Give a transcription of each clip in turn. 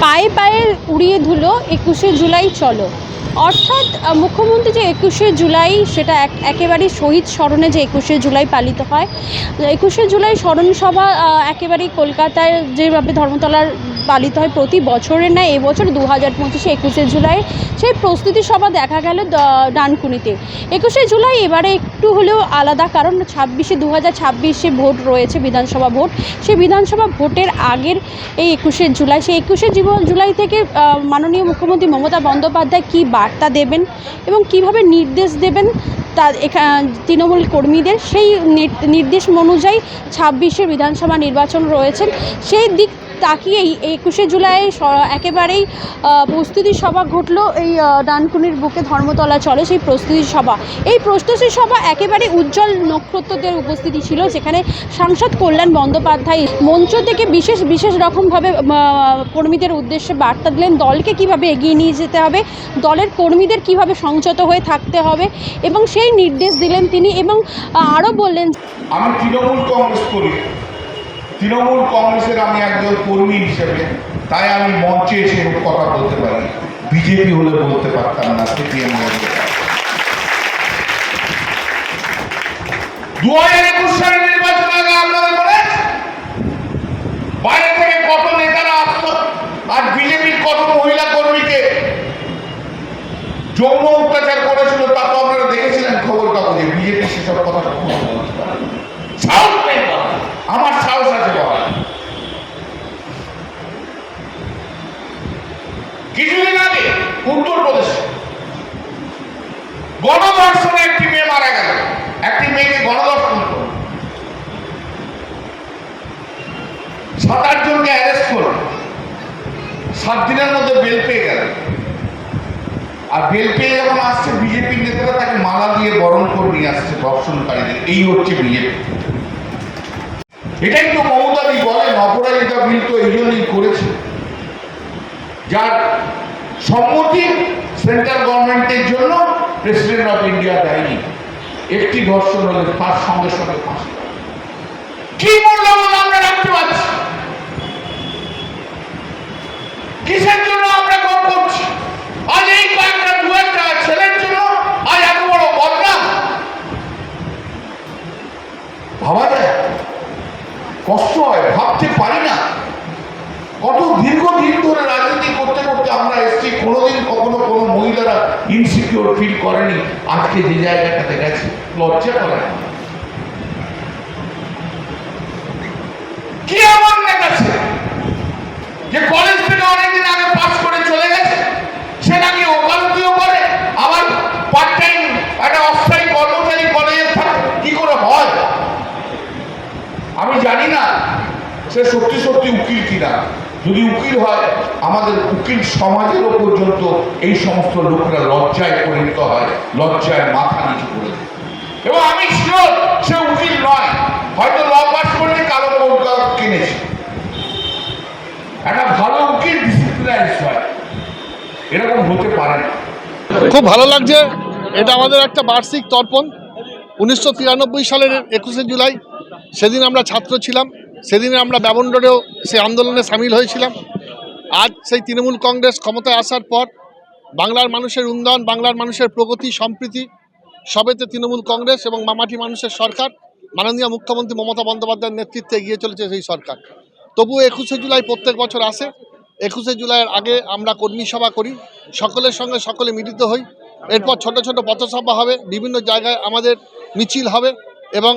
পায়ে পায়ে উড়িয়ে ধুলো, একুশে জুলাই চলো। অর্থাৎ মুখ্যমন্ত্রী যে একুশে জুলাই, সেটা এক- একেবারেই শহীদ স্মরণে যে একুশে জুলাই পালিত হয়। একুশে জুলাই স্মরণ সভা একেবারেই কলকাতায় যেভাবে ধর্মতলার পালিত হয় প্রতি বছরের ন্যায়। এবছর দু হাজার পঁচিশে একুশে জুলাই সেই প্রস্তুতি সভা দেখা গেল ডানকুনিতে। একুশে জুলাই এবারে একটু হলেও আলাদা কারণ ছাব্বিশে, দু হাজার ছাব্বিশে ভোট রয়েছে বিধানসভা ভোট। সেই বিধানসভা ভোটের আগের এই একুশে জুলাই, সেই একুশে জুলাই থেকে মাননীয় মুখ্যমন্ত্রী মমতা বন্দ্যোপাধ্যায় কী বার্তা দেবেন এবং কীভাবে নির্দেশ দেবেন তা তৃণমূল কর্মীদের? সেই নির- নির্দেশ অনুযায়ী ছাব্বিশে বিধানসভা নির্বাচন রয়েছেন সেই দিক তাকিয়েই একুশে জুলাই একেবারেই প্রস্তুতি সভা ঘটলো। এই ডানকুনির বুকে ধর্মতলা চলে সেই প্রস্তুতি সভা। এই প্রস্তুতি সভা একেবারে উজ্জ্বল নক্ষত্রদের উপস্থিতি ছিল, যেখানে সাংসদ কল্যাণ বন্দ্যোপাধ্যায় মঞ্চ থেকে বিশেষ বিশেষ রকমভাবে কর্মীদের উদ্দেশ্যে বার্তা দিলেন, দলকে কীভাবে এগিয়ে নিয়ে যেতে হবে, দলের কর্মীদের কীভাবে সংযত হয়ে থাকতে হবে, এবং সেই নির্দেশ দিলেন তিনি এবং আরও বললেন আমি তৃণমূল কংগ্রেস করি তৃণমূল কংগ্রেসের আমি একজন কর্মী হিসেবে, তাই আমি মঞ্চে এসে কথা বলতে পারি। বিজেপি হলে বলতে পারতাম না, সিপিএম বাইরে থেকে কত নেতারা আর বিজেপির কত মহিলা কর্মীকে যৌন অত্যাচার করেছিল তা তো আপনারা দেখেছিলেন খবর কাগজে, বিজেপি সেসব কথা। আমার সাহস আছে বলার কিছুদিন আগে উত্তরপ্রদেশে গণধর্ষণে একটি মেয়ে মারা গেল। একটি মেয়েকে গণধর্ষণ সাত আট জনকে অ্যারেস্ট করল। সাত দিনের মধ্যে বেল পেয়ে গেল। আর বেল পেয়ে যখন আসছে বিজেপির নেতারা তাকে মালা দিয়ে বরণ করে নিয়ে আসছে ধর্ষণকারীদের এই হচ্ছে বিজেপি এটাই তো মমতাদি বলেন, অপরাজিতা বিল তো এই জন্যই করেছে। যার সম্মতি সেন্ট্রাল গভর্নমেন্টের জন্য প্রেসিডেন্ট অফ ইন্ডিয়া দেয়নি। একটি ধর্ষণ হলে তার সঙ্গে সঙ্গে ফাঁসি। কি মূল্যবোধ আমরা রাখতে পারছি? কিসের জন্য আমরা গপ করছি? আজ এই কয়েকটা দু একটা ছেলের জন্য আজ এত বড় বদনাম ভাবা যায়? কষ্ট হয়, ভাবতে পারি না। কত দীর্ঘদিন ধরে রাজনীতি করতে করতে আমরা এসছি, কোনোদিন কখনো কোনো মহিলারা ইনসিকিউর ফিল করেনি, আজকে যে জায়গাটাতে গেছে, লজ্জা করে কি দেখাচ্ছে যে কলেজ থেকে অনেকদিন আগে পাস করে চলে গেছে, সে নাকি ওকালতিও করে, আবার পার্ট টাইম একটা অস্থায়ী কর্মচারী কলেজে থাকে, কি করে হয়? আমি জানি না, সে সত্যি সত্যি উকিল কিনা। যদি উকিল হয়, আমাদের উকিল সমাজেরও পর্যন্ত এই সমস্ত লোকরা লজ্জায় পরিণত হয়, লজ্জায় মাথা নিচু করে এবং আমি শিওর সে উকিল নয়। হয়তো ল পাস করলে কালো কৌটা কিনেছে। একটা ভালো উকিল ডিসিপ্লিনাইজ হয়। এরকম হতে পারে না। খুব ভালো লাগছে। এটা আমাদের একটা বার্ষিক তর্পণ। উনিশশো তিরানব্বই সালের একুশে জুলাই, সেদিন আমরা ছাত্র ছিলাম। সেদিন আমরা ব্যবন সেই আন্দোলনে সামিল হয়েছিলাম। আজ সেই তৃণমূল কংগ্রেস ক্ষমতায় আসার পর বাংলার মানুষের উন্নয়ন, বাংলার মানুষের প্রগতি, সম্প্রীতি, সবেতে তৃণমূল কংগ্রেস এবং মামাটি মানুষের সরকার, মাননীয় মুখ্যমন্ত্রী মমতা বন্দ্যোপাধ্যায়ের নেতৃত্বে এগিয়ে চলেছে সেই সরকার। তবুও একুশে জুলাই প্রত্যেক বছর আসে। একুশে জুলাইয়ের আগে আমরা কর্মী সভা করি। সকলের সঙ্গে সকলে মিলিত হই। এরপর ছোট ছোট পথসভা হবে। বিভিন্ন জায়গায় আমাদের মিছিল হবে এবং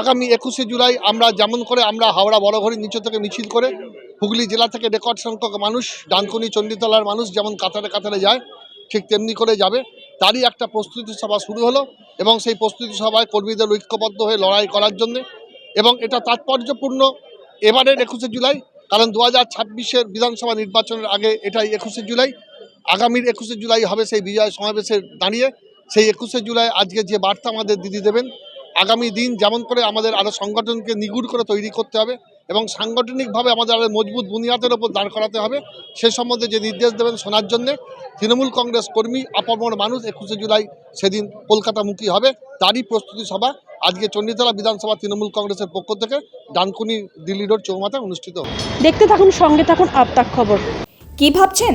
আগামী একুশে জুলাই আমরা যেমন করে আমরা হাওড়া বড়ঘড়ির নিচে থেকে মিছিল করে হুগলি জেলা থেকে রেকর্ড সংখ্যক মানুষ, ডানকুনি, চণ্ডীতলার মানুষ যেমন কাতারে কাতারে যায়, ঠিক তেমনি করে যাবে। তারই একটা প্রস্তুতি সভা শুরু হলো এবং সেই প্রস্তুতি সভায় কর্মীদের ঐক্যবদ্ধ হয়ে লড়াই করার জন্যে এবং এটা তাৎপর্যপূর্ণ এবারের একুশে জুলাই, কারণ দু হাজার ছাব্বিশের বিধানসভা নির্বাচনের আগে এটাই একুশে জুলাই। আগামীর একুশে জুলাই হবে সেই বিজয় সমাবেশে দাঁড়িয়ে, সেই একুশে জুলাই আজকে যে বার্তা আমাদের দিদি দেবেন আগামী দিন যেমন করে আমাদের আরও সংগঠনকে নিগুড় করে তৈরি করতে হবে এবং সাংগঠনিকভাবে আমাদের আরও মজবুত বুনিয়াদের ওপর দাঁড় করাতে হবে সে সম্বন্ধে যে নির্দেশ দেবেন শোনার জন্যে তৃণমূল কংগ্রেস কর্মী আপামর মানুষ একুশে জুলাই সেদিন কলকাতামুখী হবে। তারই প্রস্তুতি সভা আজকে চণ্ডীতলা বিধানসভা তৃণমূল কংগ্রেসের পক্ষ থেকে ডানকুনি দিল্লি রোড চৌমাথায় অনুষ্ঠিত হবে। দেখতে থাকুন সঙ্গে থাকুন আপতাক খবর। কি ভাবছেন?